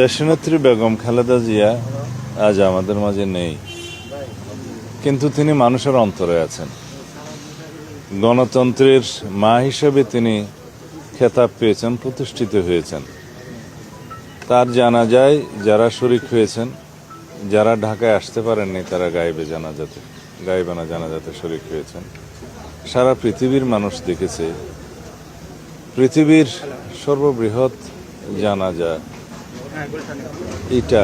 দেশনেত্রী বেগম খালেদা জিয়া আজ আমাদের মাঝে নেই। কিন্তু তিনি মানুষের অন্তরে আছেন। গণতন্ত্রের মা হিসেবে তিনি খেতাব পেয়েছেন প্রতিষ্ঠিত হয়েছেন। তার জানা যায় যারা শরিক হয়েছেন যারা ঢাকায় আসতে পারেননি তারা গায়েবে জানাজাতে গায়েবানা জানাজাতে শরিক হয়েছেন। সারা পৃথিবীর মানুষ দেখেছে পৃথিবীর সর্ববৃহৎ জানাজা এটা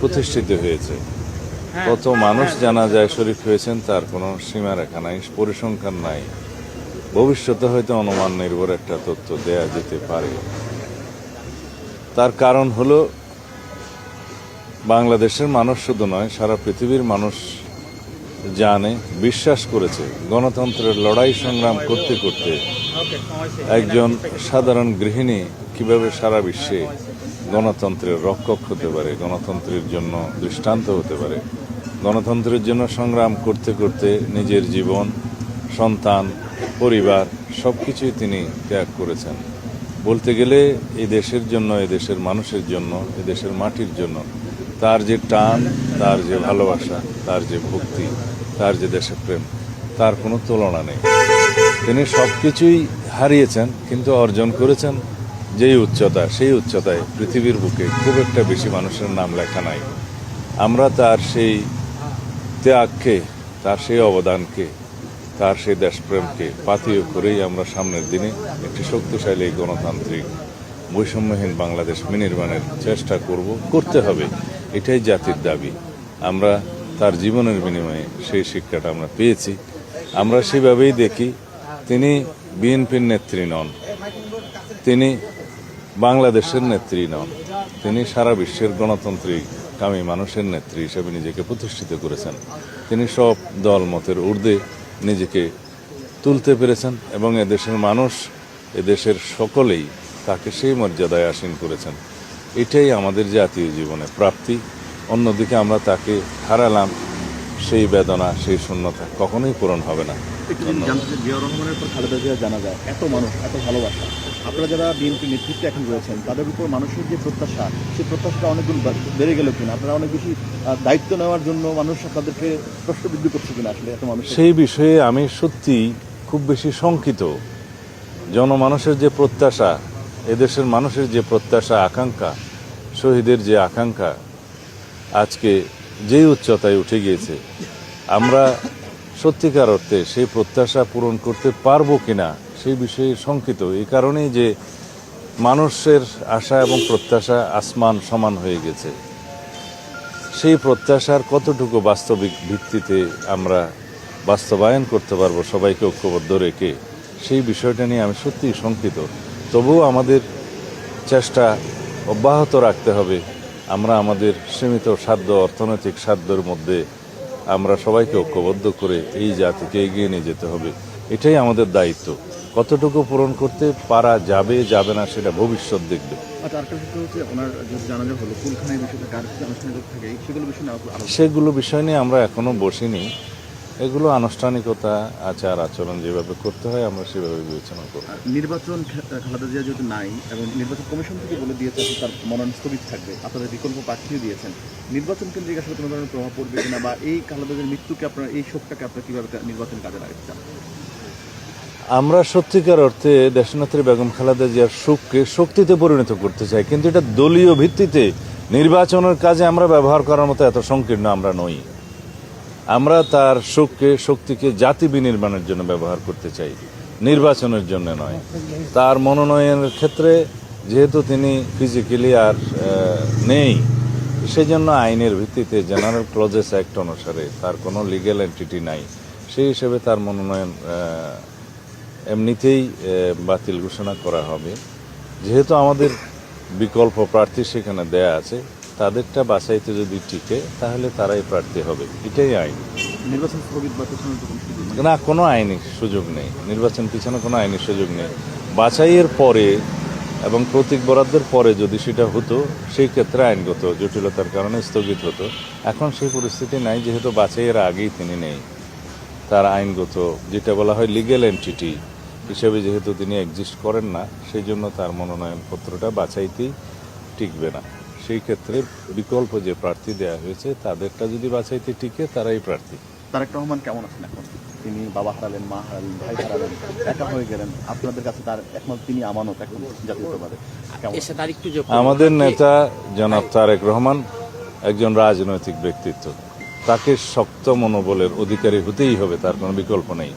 প্রতিষ্ঠিত হয়েছে। কত মানুষ জানা যায় শরীফ হয়েছেন তার কোনো সীমারেখা নাই, পরিসংখ্যান নাই। ভবিষ্যতে হয়তো অনুমান নির্ভর একটা তথ্য দেয়া যেতে পারে। তার কারণ হলো, বাংলাদেশের মানুষ শুধু নয়, সারা পৃথিবীর মানুষ জানে, বিশ্বাস করেছে, গণতন্ত্রের লড়াই সংগ্রাম করতে করতে একজন সাধারণ গৃহিণী কীভাবে সারা বিশ্বে গণতন্ত্রের রক্ষক হতে পারে গণতন্ত্রের জন্য দৃষ্টান্ত হতে পারে গণতন্ত্রের জন্য সংগ্রাম করতে করতে নিজের জীবন সন্তান পরিবার সব কিছুই তিনি ত্যাগ করেছেন। বলতে গেলে এই দেশের জন্য এই দেশের মানুষের জন্য এই দেশের মাটির জন্য তার যে টান তার যে ভালোবাসা তার যে ভক্তি তার যে দেশপ্রেম তার কোনো তুলনা নেই। তিনি সব কিছুই হারিয়েছেন, কিন্তু অর্জন করেছেন যেই উচ্চতা, সেই উচ্চতায় পৃথিবীর বুকে খুব একটা বেশি মানুষের নাম লেখা নাই। আমরা তার সেই ত্যাগকে, তার সেই অবদানকে, তার সেই দেশপ্রেমকে পাথেয় করেই আমরা সামনের দিনে একটি শক্তিশালী গণতান্ত্রিক, বৈষম্যহীন বাংলাদেশ বিনির্মাণের চেষ্টা করব, করতে হবে। এটাই জাতির দাবি। আমরা তার জীবনের বিনিময়ে সেই শিক্ষাটা আমরা পেয়েছি। আমরা সেভাবেই দেখি তিনি বিএনপির নেত্রী নন। তিনি বাংলাদেশের নেত্রী নন। তিনি সারা বিশ্বের গণতান্ত্রিক কামী মানুষের নেত্রী হিসেবে নিজেকে প্রতিষ্ঠিত করেছেন। তিনি সব দল মতের ঊর্ধ্বে নিজেকে তুলতে পেরেছেন এবং এদেশের মানুষ এদেশের সকলেই তাকে সেই মর্যাদায় আসীন করেছেন। এটাই আমাদের জাতীয় জীবনে প্রাপ্তি। অন্যদিকে আমরা তাকে হারালাম, সেই বেদনা, সেই শূন্যতা কখনোই পূরণ হবে না। একটু যদি জানতে চাই, জিয়াউর রহমানের পর খালেদা জিয়া জানা যায় এত মানুষ এত ভালোবাসা। আপনারা যারা বিএনপি নেতৃত্বে এখন রয়েছেন তাদের উপর মানুষের যে প্রত্যাশা সেই প্রত্যাশাটা অনেক গুণ বা- বেড়ে গেল কিনা? আপনারা অনেক বেশি দায়িত্ব নেওয়ার জন্য মানুষ আপনাদেরকে প্রশ্নবিদ্ধ করছে কিনা আসলে এত মানুষ সেই বিষয়ে আমি সত্যি খুব বেশি শঙ্কিত। জনমানুষের যে প্রত্যাশা এদেশের মানুষের যে প্রত্যাশা আকাঙ্ক্ষা শহীদের যে আকাঙ্ক্ষা আজকে যেই উচ্চতায় উঠে গিয়েছে আমরা সত্যিকার অর্থে সেই প্রত্যাশা পূরণ করতে পারব কিনা সেই বিষয়ে শঙ্কিত। এই কারণেই যে মানুষের আশা এবং প্রত্যাশা আসমান সমান হয়ে গেছে। সেই প্রত্যাশার কতটুকু বাস্তবিক ভিত্তিতে আমরা বাস্তবায়ন করতে পারব সবাইকে ঐক্যবদ্ধ রেখে, সেই বিষয়টা নিয়ে আমি সত্যিই শঙ্কিত। তবুও আমাদের চেষ্টা অব্যাহত রাখতে হবে। আমরা আমাদের সীমিত সাধ্য অর্থনৈতিক সাধ্যের মধ্যে আমরা সবাইকে ঐক্যবদ্ধ করে এই জাতিকে এগিয়ে নিয়ে যেতে হবে। এটাই আমাদের দায়িত্ব। কতটুকু পূরণ করতে পারা যাবে যাবে না সেটা ভবিষ্যৎ দেখবে। আচ্ছা সেগুলো বিষয় নিয়ে আমরা এখনও বসিনি। এগুলো আনুষ্ঠানিকতা আচার আচরণ যেভাবে করতে হয় আমরা সেভাবে বিবেচনা করব নির্বাচন খালেদা জিয়া যেহেতু নাই এবং নির্বাচন কমিশন থেকে বলে দিয়েছে তার মনোনয়ন স্থগিত থাকবে আপনাদের বিকল্প প্রার্থীও দিয়েছেন নির্বাচন কেন্দ্রিক আসলে কোনো ধরনের প্রভাব পড়বে কিনা বা এই খালেদা জিয়ার মৃত্যুকে আপনার এই শোকটাকে আপনার কীভাবে নির্বাচন কাজে লাগাতে চান? আমরা সত্যিকার অর্থে দেশনেত্রী বেগম খালেদা জিয়ার শোককে শক্তিতে পরিণত করতে চাই কিন্তু এটা দলীয় ভিত্তিতে নির্বাচনের কাজে আমরা ব্যবহার করার মতো এত সংকীর্ণ আমরা নই। আমরা তার সুখকে শক্তিকে জাতি বিনির্মাণের জন্য ব্যবহার করতে চাই, নির্বাচনের জন্য নয়। তার মনোনয়নের ক্ষেত্রে যেহেতু তিনি ফিজিক্যালি আর নেই, সেজন্য আইনের ভিত্তিতে জেনারেল ক্লজেস অ্যাক্ট অনুসারে তার কোনো লিগ্যাল এন্টিটি নাই। সেই হিসেবে তার মনোনয়ন এমনিতেই বাতিল ঘোষণা করা হবে। যেহেতু আমাদের বিকল্প প্রার্থী সেখানে দেয়া আছে তাদেরটা বাছাইতে যদি টিকে তাহলে তারাই প্রার্থী হবে। এটাই আইন। নির্বাচন স্থগিত বা। না কোনো আইনি সুযোগ নেই। নির্বাচন পিছনে কোনো আইনি সুযোগ নেই। বাছাইয়ের পরে এবং প্রতীক বরাদ্দের পরে যদি সেটা হতো সেই ক্ষেত্রে আইনগত জটিলতার কারণে স্থগিত হতো। এখন সেই পরিস্থিতি নাই যেহেতু বাছাইয়ের আগেই তিনি নেই। তার আইনগত যেটা বলা হয় লিগেল এন্টিটি হিসেবে যেহেতু তিনি এক্সিস্ট করেন না সেই জন্য তার মনোনয়ন পত্রটা বাছাইতেই টিকবে না। সেই ক্ষেত্রে বিকল্প যে প্রার্থী দেওয়া হয়েছে তাদেরটা যদি বাছাইতে টিকে তারাই প্রার্থী। তারেক রহমান কেমন আছেন এখন? তিনি বাবা হারালেন মা হারালেন ভাই হারালেন একা হয়ে গেলেন। আপনাদের কাছে তার একমাত্র তিনি আমানত এখন জাতীয়তাবাদে। আমাদের নেতা জনাব তারেক রহমান একজন রাজনৈতিক ব্যক্তিত্ব। তাকে শক্ত মনোবলের অধিকারী হতেই হবে তার কোনো বিকল্প নেই।